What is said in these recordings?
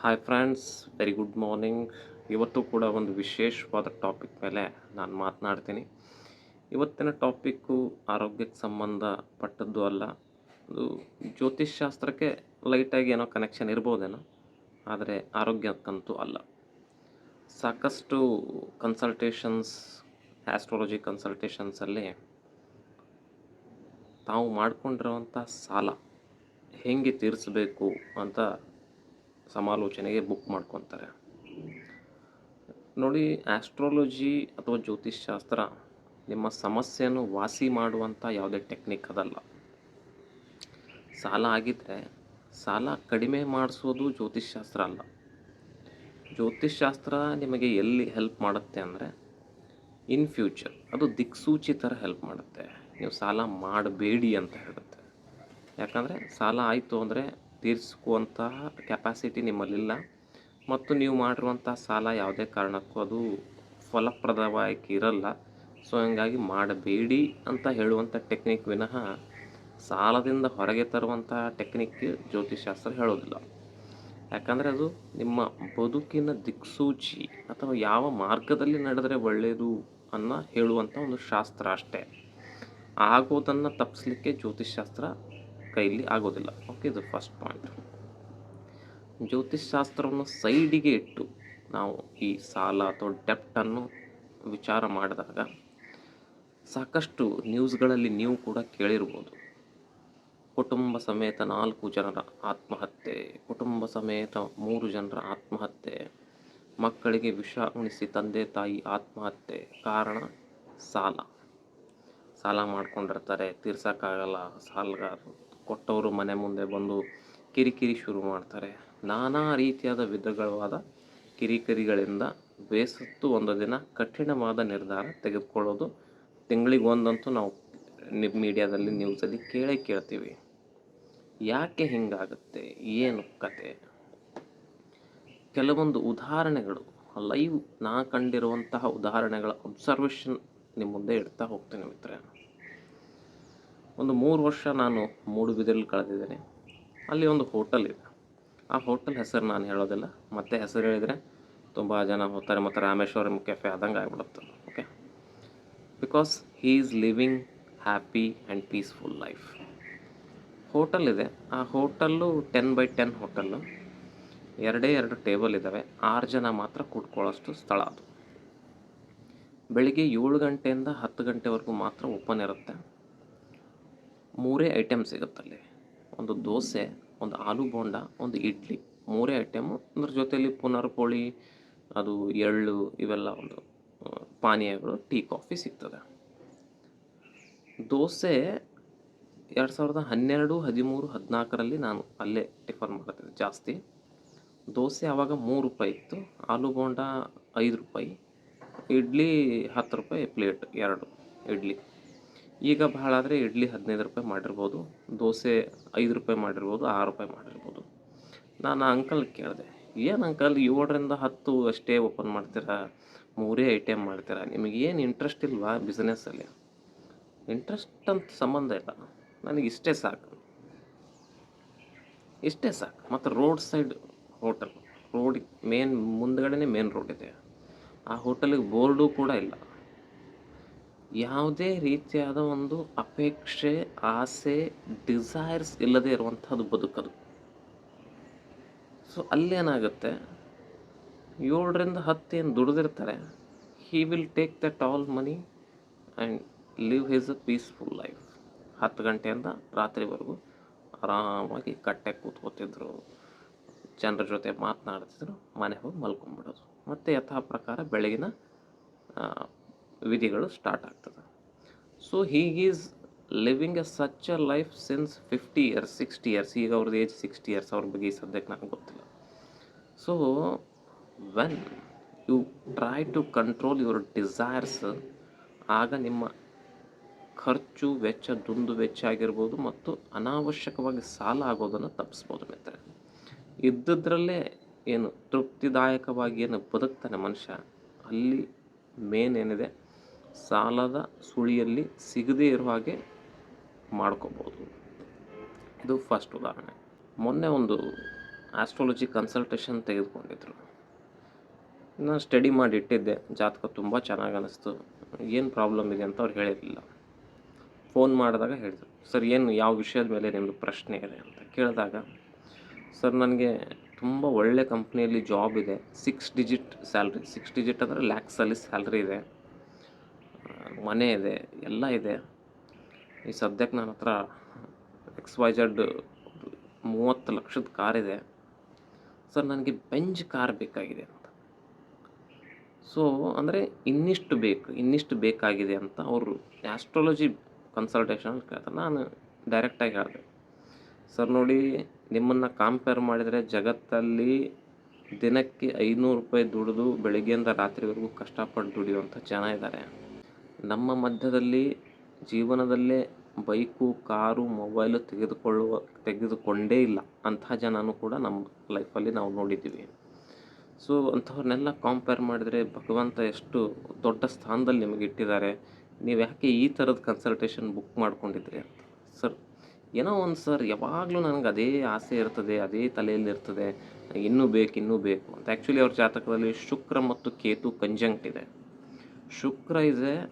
Hi friends very good morning ಇವತ್ತು ಕೂಡ ಒಂದು ವಿಶೇಷವಾದ ಟಾಪಿಕ್ ಮೇಲೆ ನಾನು ಮಾತನಾಡ್ತೀನಿ. ಇವತ್ತಿನ ಟಾಪಿಕ್ಕು ಆರೋಗ್ಯಕ್ಕೆ ಸಂಬಂಧಪಟ್ಟದ್ದು ಅಲ್ಲ. ಅದು ಜ್ಯೋತಿಷ್ ಶಾಸ್ತ್ರಕ್ಕೆ ಲೈಟಾಗಿ ಏನೋ ಕನೆಕ್ಷನ್ ಇರ್ಬೋದೇನೋ, ಆದರೆ ಆರೋಗ್ಯಕ್ಕಂತೂ ಅಲ್ಲ. ಸಾಕಷ್ಟು ಕನ್ಸಲ್ಟೇಷನ್ಸ್ ಆ್ಯಸ್ಟ್ರಾಲಜಿ ಕನ್ಸಲ್ಟೇಷನ್ಸಲ್ಲಿ ತಾವು ಮಾಡಿಕೊಂಡಿರುವಂಥ ಸಾಲ ಹೇಗೆ ತೀರಿಸಬೇಕು ಅಂತ ಸಮಾಲೋಚನೆಗೆ ಬುಕ್ ಮಾಡ್ಕೊತಾರೆ. ನೋಡಿ ಆಸ್ಟ್ರಾಲಜಿ ಅಥವಾ ಜ್ಯೋತಿಷ್ ಶಾಸ್ತ್ರ ನಿಮ್ಮ ಸಮಸ್ಯೆಯನ್ನು ವಾಸಿ ಮಾಡುವಂಥ ಯಾವುದೇ ಟೆಕ್ನಿಕ್ ಅದಲ್ಲ. ಸಾಲ ಆಗಿದ್ದರೆ ಸಾಲ ಕಡಿಮೆ ಮಾಡಿಸೋದು ಜ್ಯೋತಿಷ್ ಶಾಸ್ತ್ರ ಅಲ್ಲ. ಜ್ಯೋತಿಷ್ ಶಾಸ್ತ್ರ ನಿಮಗೆ ಎಲ್ಲಿ ಹೆಲ್ಪ್ ಮಾಡುತ್ತೆ ಅಂದರೆ ಇನ್ ಫ್ಯೂಚರ್ ಅದು ದಿಕ್ಸೂಚಿ ಥರ ಹೆಲ್ಪ್ ಮಾಡುತ್ತೆ. ನೀವು ಸಾಲ ಮಾಡಬೇಡಿ ಅಂತ ಹೇಳುತ್ತೆ. ಯಾಕಂದರೆ ಸಾಲ ಆಯಿತು ಅಂದರೆ ತೀರಿಸ್ಕುವಂತಹ ಕೆಪಾಸಿಟಿ ನಿಮ್ಮಲ್ಲಿಲ್ಲ. ಮತ್ತು ನೀವು ಮಾಡಿರುವಂಥ ಸಾಲ ಯಾವುದೇ ಕಾರಣಕ್ಕೂ ಅದು ಫಲಪ್ರದವಾಗಿ ಇರಲ್ಲ. ಸೊ ಹಂಗಾಗಿ ಮಾಡಬೇಡಿ ಅಂತ ಹೇಳುವಂಥ ಟೆಕ್ನಿಕ್ ವಿನಃ ಸಾಲದಿಂದ ಹೊರಗೆ ತರುವಂಥ ಟೆಕ್ನಿಕ್ ಜ್ಯೋತಿಷಾಸ್ತ್ರ ಹೇಳೋದಿಲ್ಲ. ಯಾಕಂದರೆ ಅದು ನಿಮ್ಮ ಬದುಕಿನ ದಿಕ್ಸೂಚಿ ಅಥವಾ ಯಾವ ಮಾರ್ಗದಲ್ಲಿ ನಡೆದರೆ ಒಳ್ಳೆಯದು ಅನ್ನ ಹೇಳುವಂಥ ಒಂದು ಶಾಸ್ತ್ರ ಅಷ್ಟೇ. ಆಗೋದನ್ನು ತಪ್ಪಿಸ್ಲಿಕ್ಕೆ ಜ್ಯೋತಿಷಾಸ್ತ್ರ ಕೈಲಿ ಆಗೋದಿಲ್ಲ. ಓಕೆ ಇದು ಫಸ್ಟ್ ಪಾಯಿಂಟ್ ಜ್ಯೋತಿಷ್ ಶಾಸ್ತ್ರವನ್ನು ಸೈಡಿಗೆ ಇಟ್ಟು ನಾವು ಈ ಸಾಲ ಅಥವಾ ಡೆಪ್ಟನ್ನು ವಿಚಾರ ಮಾಡಿದಾಗ ಸಾಕಷ್ಟು ನ್ಯೂಸ್ಗಳಲ್ಲಿ ನೀವು ಕೂಡ ಕೇಳಿರ್ಬೋದು. ಕುಟುಂಬ ಸಮೇತ ನಾಲ್ಕು ಜನರ ಆತ್ಮಹತ್ಯೆ, ಕುಟುಂಬ ಸಮೇತ ಮೂರು ಜನರ ಆತ್ಮಹತ್ಯೆ, ಮಕ್ಕಳಿಗೆ ವಿಷ ಉಣಿಸಿ ತಂದೆ ತಾಯಿ ಆತ್ಮಹತ್ಯೆ ಕಾರಣ ಸಾಲ. ಸಾಲ ಮಾಡ್ಕೊಂಡಿರ್ತಾರೆ, ತೀರ್ಸೋಕ್ಕಾಗಲ್ಲ, ಸಾಲಗಾರರು. ಕೊಟ್ಟವರು ಮನೆ ಮುಂದೆ ಬಂದು ಕಿರಿಕಿರಿ ಶುರು ಮಾಡ್ತಾರೆ. ನಾನಾ ರೀತಿಯಾದ ವಿಧಗಳವಾದ ಕಿರಿಕಿರಿಗಳಿಂದ ಬೇಸತ್ತು ಒಂದು ದಿನ ಕಠಿಣವಾದ ನಿರ್ಧಾರ ತೆಗೆದುಕೊಳ್ಳೋದು. ತಿಂಗಳಿಗೆ ಒಂದಂತೂ ನಾವು ಮೀಡಿಯಾದಲ್ಲಿ ನ್ಯೂಸಲ್ಲಿ ಕೇಳೇ ಕೇಳ್ತೀವಿ. ಯಾಕೆ ಹಿಂಗಾಗುತ್ತೆ? ಏನು ಕತೆ? ಕೆಲವೊಂದು ಉದಾಹರಣೆಗಳು, ಲೈವ್ ನಾ ಕಂಡಿರುವಂತಹ ಉದಾಹರಣೆಗಳ ಅಬ್ಸರ್ವೇಷನ್ ನಿಮ್ಮ ಮುಂದೆ ಇಡ್ತಾ ಹೋಗ್ತೀನಿ ಮಿತ್ರ ಒಂದು ಮೂರು ವರ್ಷ ನಾನು ಮೂಡುಬಿದಿರಲ್ಲಿ ಕಳೆದಿದ್ದೇನೆ. ಅಲ್ಲಿ ಒಂದು ಹೋಟೆಲ್ ಇದೆ. ಆ ಹೋಟೆಲ್ ಹೆಸರು ನಾನು ಹೇಳೋದಿಲ್ಲ. ಮತ್ತೆ ಹೆಸರು ಹೇಳಿದರೆ ತುಂಬ ಜನ ಹೋಗ್ತಾರೆ. ಮತ್ತು ರಾಮೇಶ್ವರಂ ಕೆಫೆ ಆದಂಗೆ ಆಗಿಬಿಡುತ್ತೆ. Okay because he is living happy and peaceful life hotel ಇದೆ. ಆ hotel ten by ten hotel ಎರಡೇ ಎರಡು ಟೇಬಲ್ ಇದ್ದಾವೆ ಆರು ಜನ ಮಾತ್ರ ಕೂತ್ಕೊಳ್ಳೋಷ್ಟು ಸ್ಥಳ ಅದು. ಬೆಳಿಗ್ಗೆ ಏಳು ಗಂಟೆಯಿಂದ ಹತ್ತು ಗಂಟೆವರೆಗೂ ಮಾತ್ರ ಓಪನ್ ಇರುತ್ತೆ. ಮೂರೇ ಐಟಮ್ ಸಿಗುತ್ತಲ್ಲಿ ಒಂದು ದೋಸೆ, ಒಂದು ಆಲೂ ಬೋಂಡ, ಒಂದು ಇಡ್ಲಿ. ಮೂರೇ ಐಟಮು. ಅದ್ರ ಜೊತೆಯಲ್ಲಿ ಪುನರ್ಪೋಳಿ ಅದು ಎಳ್ಳು, ಇವೆಲ್ಲ ಒಂದು ಪಾನೀಯಗಳು, ಟೀ, ಕಾಫಿ ಸಿಗ್ತದೆ. ದೋಸೆ ಎರಡು ಸಾವಿರದ ಹನ್ನೆರಡು, ಹದಿಮೂರು, ಹದಿನಾಲ್ಕರಲ್ಲಿ ನಾನು ಅಲ್ಲೇ ಟಿಫನ್ ಮಾಡ್ತಿದ್ದೆ ಜಾಸ್ತಿ. ದೋಸೆ ಆವಾಗ ಮೂರು ರೂಪಾಯಿ ಇತ್ತು. ಆಲೂ ಬೋಂಡ ಐದು ರೂಪಾಯಿ. ಇಡ್ಲಿ ಹತ್ತು ರೂಪಾಯಿ, ಪ್ಲೇಟ್ ಎರಡು ಇಡ್ಲಿ. ಈಗ ಭಾಳ ಆದರೆ ಇಡ್ಲಿ ಹದಿನೈದು ರೂಪಾಯಿ ಮಾಡಿರ್ಬೋದು, ದೋಸೆ ಐದು ರೂಪಾಯಿ ಮಾಡಿರ್ಬೋದು, ಆರು ರೂಪಾಯಿ ಮಾಡಿರ್ಬೋದು. ನಾನು ಆ ಅಂಕಲ್ ಕೇಳಿದೆ, ಏನು ಅಂಕಲ್ ಏಳರಿಂದ ಹತ್ತು ಅಷ್ಟೇ ಓಪನ್ ಮಾಡ್ತೀರಾ? ಮೂರೇ ಐಟಮ್ ಮಾಡ್ತೀರಾ? ನಿಮಗೆ ಏನು ಇಂಟ್ರೆಸ್ಟ್ ಇಲ್ವಾ ಬಿಸ್ನೆಸ್ಸಲ್ಲಿ ಇಂಟ್ರೆಸ್ಟ್ ಅಂತ ಸಂಬಂಧ ಇಲ್ಲ. ನನಗೆ ಇಷ್ಟೇ ಸಾಕು. ಇಷ್ಟೇ ಸಾಕು. ಮತ್ತು road side hotel road main ಮುಂದ್ಗಡೆನೇ main road ಇದೆ. ಆ ಹೋಟೆಲಿಗೆ ಬೋರ್ಡು ಕೂಡ ಇಲ್ಲ. ಯಾವುದೇ ರೀತಿಯಾದ ಒಂದು ಅಪೇಕ್ಷೆ, ಆಸೆ ಡಿಸೈರ್ಸ್ ಇಲ್ಲದೆ ಇರುವಂಥದ್ದು ಬದುಕದು. ಸೊ ಅಲ್ಲೇನಾಗುತ್ತೆ? ಏಳರಿಂದ ಹತ್ತು ಏನು ದುಡಿದಿರ್ತಾರೆ he will take that all money and live his a peaceful life ಹತ್ತು ಗಂಟೆಯಿಂದ ರಾತ್ರಿವರೆಗೂ ಆರಾಮಾಗಿ ಕಟ್ಟೆ ಕೂತ್ಕೋತಿದ್ರು, ಜನರ ಜೊತೆ ಮಾತನಾಡ್ತಿದ್ರು, ಮನೆ ಹೋಗಿ ಮಲ್ಕೊಂಬಿಡೋದು ಮತ್ತು ಯಥಾ ಪ್ರಕಾರ ಬೆಳಗಿನ ವಿಧಿಗಳು ಸ್ಟಾರ್ಟ್ ಆಗ್ತದೆ. So is living a such a life since fifty years sixty years ಈಗ ಅವ್ರದ್ದು ಏಜ್ ಸಿಕ್ಸ್ಟಿ ಇಯರ್ಸ್ ಅವ್ರ ಬಗ್ಗೆ ಈ ಸದ್ಯಕ್ಕೆ ನನಗೆ ಗೊತ್ತಿಲ್ಲ. So when you try to control your desires ಆಗ ನಿಮ್ಮ ಖರ್ಚು ವೆಚ್ಚ, ದುಂದು ವೆಚ್ಚ ಆಗಿರ್ಬೋದು ಮತ್ತು ಅನಾವಶ್ಯಕವಾಗಿ ಸಾಲ ಆಗೋದನ್ನು ತಪ್ಪಿಸ್ಬೋದು ಮಿತ್ರ ಇದ್ದದ್ರಲ್ಲೇ ಏನು ತೃಪ್ತಿದಾಯಕವಾಗಿ ಏನು ಬದುಕ್ತಾನೆ ಮನುಷ್ಯ, ಅಲ್ಲಿ ಮೇನ್ ಏನಿದೆ? ಸಾಲದ ಸುಳಿಯಲ್ಲಿ ಸಿಗದೇ ಇರೋ ಹಾಗೆ ಮಾಡ್ಕೋಬೋದು. ಇದು ಫಸ್ಟ್ ಉದಾಹರಣೆ. ಮೊನ್ನೆ ಒಂದು ಆಸ್ಟ್ರಾಲಜಿ ಕನ್ಸಲ್ಟೇಷನ್ ತೆಗೆದುಕೊಂಡಿದ್ರು. ನಾನು ಸ್ಟಡಿ ಮಾಡಿ ಇಟ್ಟಿದ್ದೆ. ಜಾತಕ ತುಂಬ ಚೆನ್ನಾಗಿ ಅನ್ನಿಸ್ತು ಏನು ಪ್ರಾಬ್ಲಮ್ ಇದೆ ಅಂತ ಅವ್ರು ಹೇಳಿರಲಿಲ್ಲ. ಫೋನ್ ಮಾಡಿದಾಗ ಹೇಳಿದರು, ಸರ್, ಏನು ಯಾವ ವಿಷಯದ ಮೇಲೆ ನಿಮ್ಮದು ಪ್ರಶ್ನೆ ಇದೆ? ಅಂತ ಕೇಳಿದಾಗ, ಸರ್, ನನಗೆ ತುಂಬ ಒಳ್ಳೆ ಕಂಪ್ನಿಯಲ್ಲಿ ಜಾಬ್ ಇದೆ. Six digit salary six digit ಅಂದರೆ ಲ್ಯಾಕ್ಸಲ್ಲಿ ಸ್ಯಾಲ್ರಿ ಇದೆ. ಮನೆ ಇದೆ, ಎಲ್ಲ ಇದೆ. ಈ ಸದ್ಯಕ್ಕೆ ನನ್ನ ಹತ್ರ ಎಕ್ಸ್ ವೈ ಝಡ್ ಮೂವತ್ತು ಲಕ್ಷದ ಕಾರ್ ಇದೆ. ಸರ್, ನನಗೆ ಬೆಂಜ್ ಕಾರ್ ಬೇಕಾಗಿದೆ ಅಂತ. ಸೊ ಅಂದರೆ ಇನ್ನಿಷ್ಟು ಬೇಕು, ಇನ್ನಿಷ್ಟು ಬೇಕಾಗಿದೆ ಅಂತ ಅವರು ಆ್ಯಸ್ಟ್ರಾಲಜಿ ಕನ್ಸಲ್ಟೇಷನ್ ಕೇಳ್ತಾರೆ. ನಾನು ಡೈರೆಕ್ಟಾಗಿ ಹೇಳಿದೆ. ಸರ್, ನೋಡಿ, ನಿಮ್ಮನ್ನು ಕಂಪೇರ್ ಮಾಡಿದರೆ ಜಗತ್ತಲ್ಲಿ ದಿನಕ್ಕೆ ಐನೂರು ರೂಪಾಯಿ ದುಡಿದು ಬೆಳಗ್ಗೆಯಿಂದ ರಾತ್ರಿವರೆಗೂ ಕಷ್ಟಪಟ್ಟು ದುಡಿಯುವಂಥ ಜನ ಇದ್ದಾರೆ. ನಮ್ಮ ಮಧ್ಯದಲ್ಲಿ ಜೀವನದಲ್ಲೇ ಬೈಕು, ಕಾರು, ಮೊಬೈಲು ತೆಗೆದುಕೊಳ್ಳುವ, ತೆಗೆದುಕೊಂಡೇ ಇಲ್ಲ. ಅಂಥ ಜನನೂ ಕೂಡ ನಮ್ಮ ಲೈಫಲ್ಲಿ ನಾವು ನೋಡಿದ್ದೀವಿ. ಸೊ ಅಂಥವ್ರನ್ನೆಲ್ಲ ಕಂಪೇರ್ ಮಾಡಿದರೆ ಭಗವಂತ ಎಷ್ಟು ದೊಡ್ಡ ಸ್ಥಾನದಲ್ಲಿ ನಿಮಗೆ ಇಟ್ಟಿದ್ದಾರೆ. ನೀವು ಯಾಕೆ ಈ ಥರದ ಕನ್ಸಲ್ಟೇಷನ್ ಬುಕ್ ಮಾಡ್ಕೊಂಡಿದ್ರಿ ಅಂತ? ಸರ್ ಏನೋ ಒಂದು ಸರ್ ಯಾವಾಗಲೂ ನನಗೆ ಅದೇ ಆಸೆ ಇರ್ತದೆ, ಅದೇ ತಲೆಯಲ್ಲಿ ಇರ್ತದೆ. ಇನ್ನೂ ಬೇಕು ಇನ್ನೂ ಬೇಕು ಅಂತ. ಆ್ಯಕ್ಚುಲಿ ಅವ್ರ ಜಾತಕದಲ್ಲಿ ಶುಕ್ರ ಮತ್ತು ಕೇತು ಕಂಜಂಕ್ಟ್ ಇದೆ. ಶುಕ್ರ ಇಸ್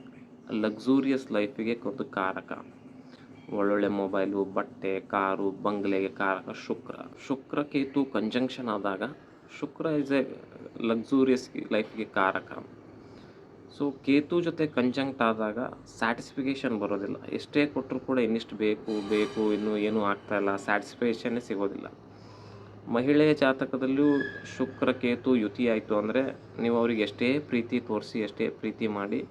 ಲಕ್ಸೂರಿಯಸ್ ಲೈಫಿಗೆ ಒಂದು ಕಾರಕ. ಒಳ್ಳೊಳ್ಳೆ ಮೊಬೈಲು ಬಟ್ಟೆ, ಕಾರು, ಬಂಗ್ಲೆಗೆ ಕಾರಕ ಶುಕ್ರ. ಶುಕ್ರ ಕೇತು ಕಂಜಂಕ್ಷನ್ ಆದಾಗ ಶುಕ್ರ ಇಸ್ ಎ ಲಕ್ಸೂರಿಯಸ್ ಲೈಫಿಗೆ ಕಾರಕ. ಸೊ ಕೇತು ಜೊತೆ ಕಂಜಂಕ್ಟ್ ಆದಾಗ ಸ್ಯಾಟಿಸ್ಫಿಕೇಷನ್ ಬರೋದಿಲ್ಲ. ಎಷ್ಟೇ ಕೊಟ್ಟರು ಕೂಡ ಇನ್ನಿಷ್ಟು ಬೇಕು ಬೇಕು, ಇನ್ನೂ ಏನೂ ಆಗ್ತಾಯಿಲ್ಲ ಸ್ಯಾಟಿಸ್ಫ್ಯಾಕ್ಷನ್ನೇ ಸಿಗೋದಿಲ್ಲ. ಮಹಿಳೆಯ ಜಾತಕದಲ್ಲೂ ಶುಕ್ರ ಕೇತು ಯುತಿ ಆಯಿತು ಅಂದರೆ ನೀವು ಅವರಿಗೆ ಎಷ್ಟೇ ಪ್ರೀತಿ ತೋರಿಸಿ, ಎಷ್ಟೇ ಪ್ರೀತಿ ಮಾಡಿ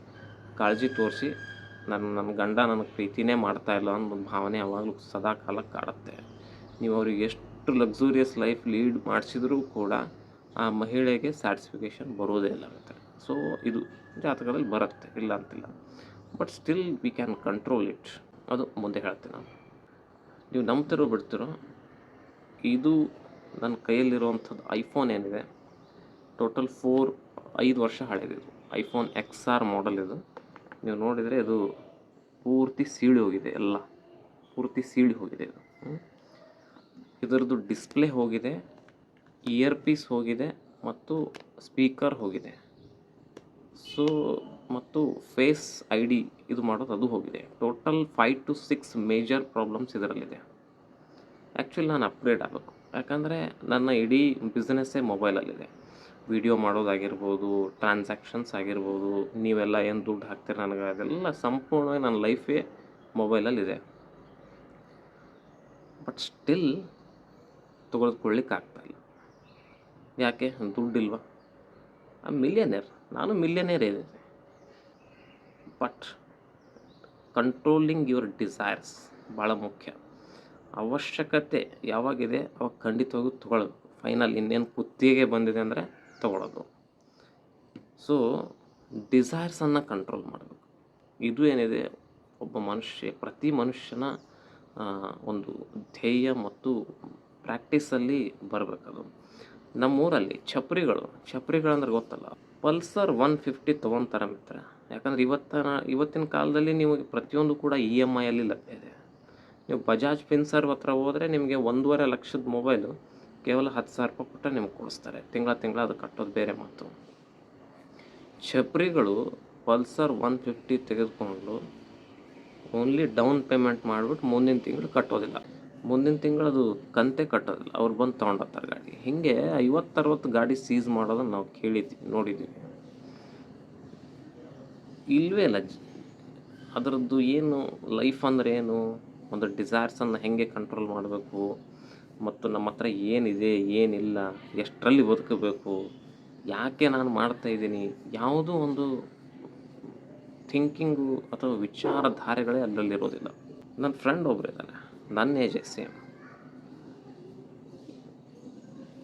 ಕಾಳಜಿ ತೋರಿಸಿ ನನ್ನ ನನ್ನ ಗಂಡ ನನಗೆ ಪ್ರೀತಿನೇ ಮಾಡ್ತಾ ಇಲ್ಲ ಅನ್ನೋ ಭಾವನೆ ಯಾವಾಗಲೂ ಸದಾ ಕಾಲ ಕಾಡುತ್ತೆ. ನೀವು ಅವ್ರಿಗೆ ಎಷ್ಟು ಲಕ್ಸುರಿಯಸ್ ಲೈಫ್ ಲೀಡ್ ಮಾಡಿಸಿದ್ರೂ ಕೂಡ ಆ ಮಹಿಳೆಗೆ ಸ್ಯಾಟಿಸ್ಫಿಕೇಷನ್ ಬರೋದೇ ಇಲ್ಲ ಆಗುತ್ತೆ ಸೊ ಇದು ಜಾತಕದಲ್ಲಿ ಬರುತ್ತೆ, ಇಲ್ಲ ಅಂತಿಲ್ಲ. But still we can control it ಅದು ಮುಂದೆ ಹೇಳ್ತೀನಿ ನಾನು. ನೀವು ನಂಬ್ತಿರೋ ಬಿಡ್ತಿರೋ, ಇದು ನನ್ನ ಕೈಯಲ್ಲಿರುವಂಥದ್ದು ಐಫೋನ್ ಏನಿದೆ ಟೋಟಲ್ ಫೋರ್ ಐದು ವರ್ಷ ಹಳೆಯದಿದು ಐಫೋನ್ ಎಕ್ಸ್ ಆರ್ ಮಾಡೆಲ್ ಇದು. ನೀವು ನೋಡಿದರೆ ಇದು ಪೂರ್ತಿ ಸೀಳಿ ಹೋಗಿದೆ, ಎಲ್ಲ ಪೂರ್ತಿ ಸೀಳಿ ಹೋಗಿದೆ ಇದು. ಇದರದ್ದು ಡಿಸ್ಪ್ಲೇ ಹೋಗಿದೆ, ಇಯರ್ ಪೀಸ್ ಹೋಗಿದೆ ಮತ್ತು ಸ್ಪೀಕರ್ ಹೋಗಿದೆ. ಸೊ, ಮತ್ತು ಫೇಸ್ ಐ ಡಿ ಇದು ಮಾಡೋದು ಅದು ಹೋಗಿದೆ. Total five to six major problems ಇದರಲ್ಲಿದೆ. ಆ್ಯಕ್ಚುಲಿ ನಾನು ಅಪ್ಗ್ರೇಡ್ ಆಗಬೇಕು. ಯಾಕಂದರೆ ನನ್ನ ಇಡೀ ಬಿಸ್ನೆಸ್ಸೇ ಮೊಬೈಲಲ್ಲಿದೆ. ವಿಡಿಯೋ ಮಾಡೋದಾಗಿರ್ಬೋದು ಟ್ರಾನ್ಸಾಕ್ಷನ್ಸ್ ಆಗಿರ್ಬೋದು, ನೀವೆಲ್ಲ ಏನು ದುಡ್ಡು ಹಾಕ್ತೀರ ನನಗೆ? ಅದೆಲ್ಲ ಸಂಪೂರ್ಣವಾಗಿ ನನ್ನ ಲೈಫೇ ಮೊಬೈಲಲ್ಲಿದೆ. ಬಟ್ ಸ್ಟಿಲ್ ತೆಗೆದುಕೊಳ್ಳಿಕ್ಕೆ ಆಗ್ತಾಯಿಲ್ಲ ಯಾಕೆ? ದುಡ್ಡಿಲ್ವಾ? ಆ ಮಿಲಿಯನೇರ್ ನಾನು ಮಿಲಿಯನೇರ್ ಇದ್ದೀನಿ. ಬಟ್ ಕಂಟ್ರೋಲಿಂಗ್ ಯುವರ್ ಡಿಸೈರ್ಸ್ ಭಾಳ ಮುಖ್ಯ. ಅವಶ್ಯಕತೆ ಯಾವಾಗಿದೆ? ಅವಾಗ ಖಂಡಿತವಾಗೂ ತೊಗೊಳ್ಬೇಕು. ಫೈನಲ್ ಇನ್ನೇನು ಕುತ್ತಿಗೆ ಬಂದಿದೆ ಅಂದರೆ ತೊಗೊಳ್ಳೋದು ಸೊ ಡಿಸೈರ್ಸನ್ನು ಕಂಟ್ರೋಲ್ ಮಾಡಬೇಕು. ಇದು ಏನಿದೆ? ಒಬ್ಬ ಮನುಷ್ಯ, ಪ್ರತಿ ಮನುಷ್ಯನ ಒಂದು ಧ್ಯೇಯ ಮತ್ತು ಪ್ರಾಕ್ಟೀಸಲ್ಲಿ ಬರಬೇಕದು ನಮ್ಮೂರಲ್ಲಿ ಛಪ್ರಿಗಳು ಛಪ್ರಿಗಳಂದ್ರೆ ಗೊತ್ತಲ್ಲ? ಪಲ್ಸರ್ ಒನ್ ಫಿಫ್ಟಿ ತೊಗೊತಾರೆ ಮಿತ್ರ ಯಾಕಂದ್ರೆ ಇವತ್ತಿನ ಇವತ್ತಿನ ಕಾಲದಲ್ಲಿ ನಿಮಗೆ ಪ್ರತಿಯೊಂದು ಕೂಡ ಇ ಎಂ ಐಯಲ್ಲಿ ಲಭ್ಯ ಇದೆ. ನೀವು ಬಜಾಜ್ ಫಿನ್ಸರ್ ಹತ್ರ ಹೋದರೆ ನಿಮಗೆ ಒಂದೂವರೆ ಲಕ್ಷದ ಮೊಬೈಲು ಕೇವಲ ಹತ್ತು ಸಾವಿರ ರೂಪಾಯಿ ಕೊಟ್ಟರೆ ನಿಮ್ಗೆ ಕೊಡಿಸ್ತಾರೆ. ತಿಂಗಳ ತಿಂಗಳ ಅದು ಕಟ್ಟೋದು ಬೇರೆ ಮಾತು. ಛಪ್ರಿಗಳು ಪಲ್ಸರ್ ಒನ್ ಫಿಫ್ಟಿ ತೆಗೆದುಕೊಂಡು ಓನ್ಲಿ ಡೌನ್ ಪೇಮೆಂಟ್ ಮಾಡಿಬಿಟ್ಟು ಮುಂದಿನ ತಿಂಗಳು ಕಟ್ಟೋದಿಲ್ಲ. ಮುಂದಿನ ತಿಂಗಳು ಅದು ಕಂತೆ ಕಟ್ಟೋದಿಲ್ಲ. ಅವ್ರು ಬಂದು ತೊಗೊಂಡೋಗ್ತಾರೆ ಗಾಡಿ. ಹೀಗೆ ಐವತ್ತರವತ್ತು ಗಾಡಿ ಸೀಸ್ ಮಾಡೋದನ್ನು ನಾವು ಕೇಳಿದ್ವಿ, ನೋಡಿದ್ದೀವಿ. ಇಲ್ವೇ ಇಲ್ಲ. ಅದರದ್ದು ಏನು ಲೈಫ್ ಅಂದರೆ ಏನು? ಒಂದು ಡಿಸೈರ್ಸನ್ನು ಹೇಗೆ ಕಂಟ್ರೋಲ್ ಮಾಡಬೇಕು? ಮತ್ತು ನಮ್ಮ ಹತ್ರ ಏನಿದೆ, ಏನಿಲ್ಲ, ಎಷ್ಟರಲ್ಲಿ ಬದುಕಬೇಕು, ಯಾಕೆ ನಾನು ಮಾಡ್ತಾ ಇದ್ದೀನಿ, ಯಾವುದೋ ಒಂದು ಥಿಂಕಿಂಗು ಅಥವಾ ವಿಚಾರಧಾರೆಗಳೇ ಅಲ್ಲಲ್ಲಿರೋದಿಲ್ಲ ನನ್ನ ಫ್ರೆಂಡ್ ಒಬ್ಬರು ಇದ್ದಾನೆ ನನ್ನ ಏಜೆ ಸೇಮ್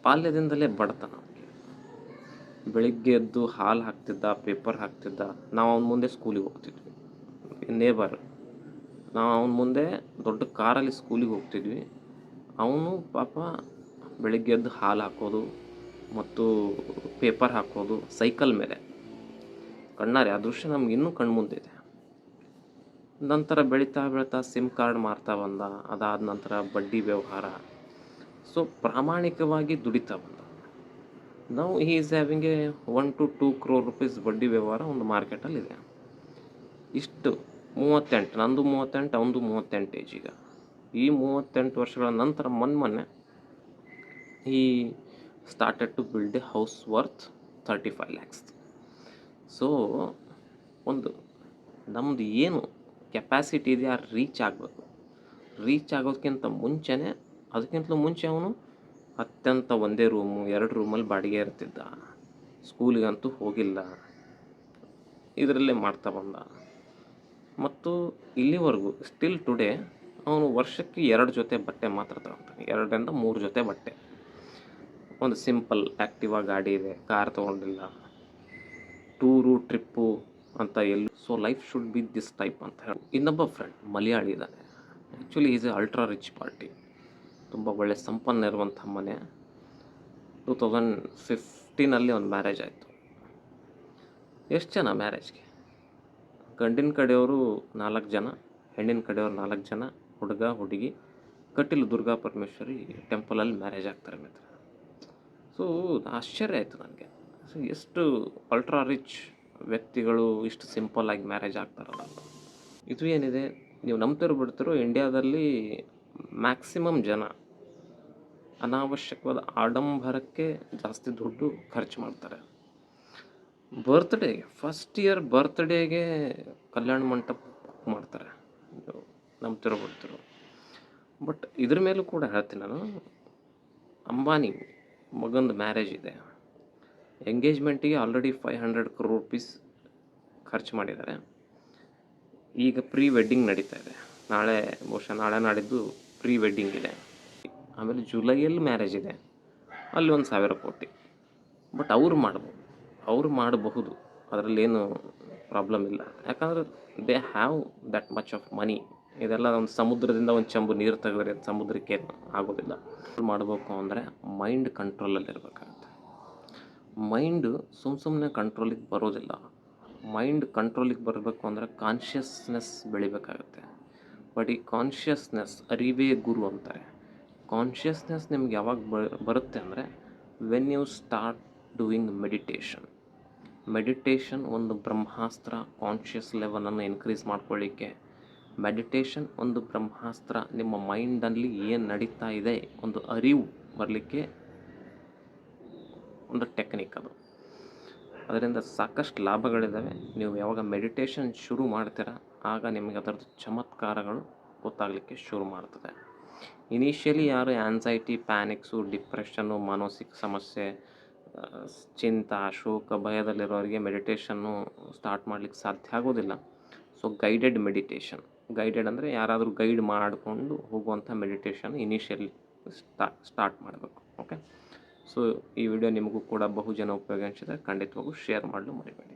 ಬಾಲ್ಯದಿಂದಲೇ ಬಡತನ ಬೆಳಿಗ್ಗೆ ಎದ್ದು ಹಾಲು ಹಾಕ್ತಿದ್ದ ಪೇಪರ್ ಹಾಕ್ತಿದ್ದ, ನಾವು ಅವನ ಮುಂದೆ ಸ್ಕೂಲಿಗೆ ಹೋಗ್ತಿದ್ವಿ. ನೇಬರ್ ನಾವು ಅವನ ಮುಂದೆ ದೊಡ್ಡ ಕಾರಲ್ಲಿ ಸ್ಕೂಲಿಗೆ ಹೋಗ್ತಿದ್ವಿ. ಅವನು ಪಾಪ ಬೆಳಗ್ಗೆ ಎದ್ದು ಹಾಲು ಹಾಕೋದು ಮತ್ತು ಪೇಪರ್ ಹಾಕೋದು ಸೈಕಲ್ ಮೇಲೆ. ಕಣ್ಣಾರೆ, ಆ ದೃಶ್ಯ ನಮ್ಗೆ ಇನ್ನೂ ಕಣ್ಮುಂದಿದೆ. ನಂತರ ಬೆಳೀತಾ ಬೆಳೀತಾ ಸಿಮ್ ಕಾರ್ಡ್ ಮಾರ್ತಾ ಬಂದ, ಅದಾದ ನಂತರ ಬಡ್ಡಿ ವ್ಯವಹಾರ. ಸೊ, ಪ್ರಾಮಾಣಿಕವಾಗಿ ದುಡಿತಾ ಬಂದ. ನಾವು he is having a one to two crore rupees ಬಡ್ಡಿ ವ್ಯವಹಾರ ಒಂದು ಮಾರ್ಕೆಟಲ್ಲಿದೆ ಇಷ್ಟು, ಮೂವತ್ತೆಂಟು, ನಂದು ಮೂವತ್ತೆಂಟು, ಅವನದು ಮೂವತ್ತೆಂಟು ಏಜ್ ಈಗ. ಈ ಮೂವತ್ತೆಂಟು ವರ್ಷಗಳ ನಂತರ ಮೊನ್ನೆ ಮೊನ್ನೆ ಈ started to build a house worth thirty five lakhs so ಒಂದು ನಮ್ಮದು ಏನು ಕೆಪ್ಯಾಸಿಟಿ ಇದೆಯಾ ರೀಚ್ ಆಗಬೇಕು. ರೀಚ್ ಆಗೋದಕ್ಕಿಂತ ಮುಂಚೆನೇ, ಅದಕ್ಕಿಂತಲೂ ಮುಂಚೆ ಅವನು ಅತ್ಯಂತ ಒಂದೇ ರೂಮು ಎರಡು ರೂಮಲ್ಲಿ ಬಾಡಿಗೆ ಇರ್ತಿದ್ದ. ಸ್ಕೂಲಿಗಂತೂ ಹೋಗಿಲ್ಲ. ಇದರಲ್ಲೇ ಮಾಡ್ತಾ ಬಂದ. ಮತ್ತು ಇಲ್ಲಿವರೆಗೂ ಸ್ಟಿಲ್ ಟುಡೇ ಅವನು ವರ್ಷಕ್ಕೆ ಎರಡು ಜೊತೆ ಬಟ್ಟೆ ಮಾತ್ರ ತಗೊಳ್ತಾನೆ ಎರಡರಿಂದ ಮೂರು ಜೊತೆ ಬಟ್ಟೆ. ಒಂದು ಸಿಂಪಲ್ ಆ್ಯಕ್ಟಿವಾ ಗಾಡಿ ಇದೆ, ಕಾರ್ ತೊಗೊಂಡಿಲ್ಲ. ಟೂರು ಟ್ರಿಪ್ಪು ಅಂತ ಎಲ್ಲಿ, so life should be this type ಅಂತ ಹೇಳಿ. ಇನ್ನೊಬ್ಬ ಫ್ರೆಂಡ್ ಮಲಯಾಳಿ ಇದ್ದಾನೆ. Actually is a ultra rich party. ತುಂಬ ಒಳ್ಳೆ ಸಂಪನ್ನ ಇರುವಂಥ ಮನೆ. ಟೂ ತೌಸಂಡ್ ಫಿಫ್ಟೀನಲ್ಲಿ ಒಂದು ಮ್ಯಾರೇಜ್ ಆಯಿತು. ಎಷ್ಟು ಜನ ಮ್ಯಾರೇಜ್ಗೆ? ಗಂಡಿನ ಕಡೆಯವರು ನಾಲ್ಕು ಜನ, ಹೆಣ್ಣಿನ ಕಡೆಯವರು ನಾಲ್ಕು ಜನ ಹುಡುಗ, ಹುಡುಗಿ, ಕಟೀಲು ದುರ್ಗಾ ಪರಮೇಶ್ವರಿ ಟೆಂಪಲಲ್ಲಿ ಮ್ಯಾರೇಜ್ ಆಗ್ತಾರೆ ಮಿತ್ರ. ಸೊ ಆಶ್ಚರ್ಯ ಆಯಿತು ನನಗೆ. ಸೊ ಎಷ್ಟು ಅಲ್ಟ್ರಾ ರಿಚ್ ವ್ಯಕ್ತಿಗಳು ಇಷ್ಟು ಸಿಂಪಲ್ಲಾಗಿ ಮ್ಯಾರೇಜ್ ಆಗ್ತಾರಲ್ಲ ಇದು ಏನಿದೆ? ನೀವು ನಂಬ್ತಿರೋ ಬಿಡ್ತಿರೋ ಇಂಡಿಯಾದಲ್ಲಿ ಮ್ಯಾಕ್ಸಿಮಮ್ ಜನ ಅನಾವಶ್ಯಕವಾದ ಆಡಂಬರಕ್ಕೆ ಜಾಸ್ತಿ ದುಡ್ಡು ಖರ್ಚು ಮಾಡ್ತಾರೆ. ಬರ್ತ್ಡೇಗೆ first year ಬರ್ತ್ಡೇಗೆ Kalyana Mantapa book ಮಾಡ್ತಾರೆ. ನಂಬ್ತಿರೋ ಬಿಡ್ತಿರೋ ಬಟ್ ಇದ್ರ ಮೇಲೂ ಕೂಡ ಹೇಳ್ತೀನಿ ನಾನು. ಅಂಬಾನಿ ಮಗಂದು ಮ್ಯಾರೇಜ್ ಇದೆ. ಎಂಗೇಜ್ಮೆಂಟಿಗೆ already five hundred crore rupees ಖರ್ಚು ಮಾಡಿದ್ದಾರೆ. ಈಗ ಪ್ರೀ ವೆಡ್ಡಿಂಗ್ ನಡೀತಾ ಇದೆ. ನಾಳೆ ಬಹುಶಃ ನಾಳೆ ನಾಡಿದ್ದು ಪ್ರೀ ವೆಡ್ಡಿಂಗ್ ಇದೆ. ಆಮೇಲೆ ಜುಲೈಯಲ್ಲಿ ಮ್ಯಾರೇಜ್ ಇದೆ. ಅಲ್ಲಿ ಒಂದು ಸಾವಿರ ಕೋಟಿ. ಬಟ್ ಅವರು ಮಾಡ್ಬೋದು. ಅವರು ಮಾಡಬಹುದು. ಅದರಲ್ಲೇನು ಪ್ರಾಬ್ಲಮ್ ಇಲ್ಲ. ಯಾಕಂದರೆ they have that much of money ಇದೆಲ್ಲ ಒಂದು ಸಮುದ್ರದಿಂದ ಒಂದು ಚಂಬು ನೀರು ತೆಗೆದ್ರೆ ಸಮುದ್ರಕ್ಕೆ ಆಗೋದಿಲ್ಲ. ಮಾಡಬೇಕು ಅಂದರೆ ಮೈಂಡ್ ಕಂಟ್ರೋಲಲ್ಲಿ ಇರಬೇಕಾಗುತ್ತೆ. ಮೈಂಡು ಸುಮ್ಮ ಸುಮ್ಮನೆ ಕಂಟ್ರೋಲಿಗೆ ಬರೋದಿಲ್ಲ. ಮೈಂಡ್ ಕಂಟ್ರೋಲಿಗೆ ಬರಬೇಕು ಅಂದರೆ ಕಾನ್ಷಿಯಸ್ನೆಸ್ ಬೆಳಿಬೇಕಾಗುತ್ತೆ. ಬಟ್ ಈ ಕಾನ್ಷಿಯಸ್ನೆಸ್ ಅರಿವೇ ಗುರು ಅಂತಾರೆ. ಕಾನ್ಷಿಯಸ್ನೆಸ್ ನಿಮ್ಗೆ ಯಾವಾಗ ಬರುತ್ತೆ ಅಂದರೆ when you start doing meditation meditation ಒಂದು ಬ್ರಹ್ಮಾಸ್ತ್ರ ಕಾನ್ಷಿಯಸ್ ಲೆವೆಲನ್ನು ಇನ್ಕ್ರೀಸ್ ಮಾಡ್ಕೊಳ್ಳಿಕ್ಕೆ ಮೆಡಿಟೇಷನ್ ಒಂದು ಬ್ರಹ್ಮಾಸ್ತ್ರ, ನಿಮ್ಮ ಮೈಂಡಲ್ಲಿ ಏನು ನಡೀತಾ ಇದೆ, ಒಂದು ಅರಿವು ಬರಲಿಕ್ಕೆ ಒಂದು ಟೆಕ್ನಿಕ್ ಅದು. ಅದರಿಂದ ಸಾಕಷ್ಟು ಲಾಭಗಳಿದ್ದಾವೆ ನೀವು ಯಾವಾಗ ಮೆಡಿಟೇಷನ್ ಶುರು ಮಾಡ್ತೀರಾ, ಆಗ ನಿಮಗೆ ಅದರದ್ದು ಚಮತ್ಕಾರಗಳು ಗೊತ್ತಾಗಲಿಕ್ಕೆ ಶುರು ಮಾಡ್ತದೆ. ಇನಿಷಿಯಲಿ ಯಾರು ಆ್ಯನ್ಸೈಟಿ ಪ್ಯಾನಿಕ್ಸು ಡಿಪ್ರೆಷನ್ನು ಮಾನಸಿಕ ಸಮಸ್ಯೆ ಚಿಂತ, ಶೋಕ, ಭಯದಲ್ಲಿರೋರಿಗೆ ಮೆಡಿಟೇಷನ್ನು ಸ್ಟಾರ್ಟ್ ಮಾಡಲಿಕ್ಕೆ ಸಾಧ್ಯ ಆಗೋದಿಲ್ಲ. ಸೊ ಗೈಡೆಡ್ ಮೆಡಿಟೇಷನ್ ಗೈಡೆಡ್ ಅಂದರೆ ಯಾರಾದರೂ ಗೈಡ್ ಮಾಡಿಕೊಂಡು ಹೋಗುವಂಥ ಮೆಡಿಟೇಷನ್ ಇನಿಷಿಯಲಿ ಸ್ಟಾ ಸ್ಟಾರ್ಟ್ ಮಾಡಬೇಕು ಓಕೆ ಸೊ ಈ ವಿಡಿಯೋ ನಿಮಗೂ ಕೂಡ ಬಹುಜನ ಉಪಯೋಗ ಅನಿಸಿದ್ರೆ ಖಂಡಿತವಾಗೂ ಶೇರ್ ಮಾಡಲು ಮರಿಬೇಡಿ.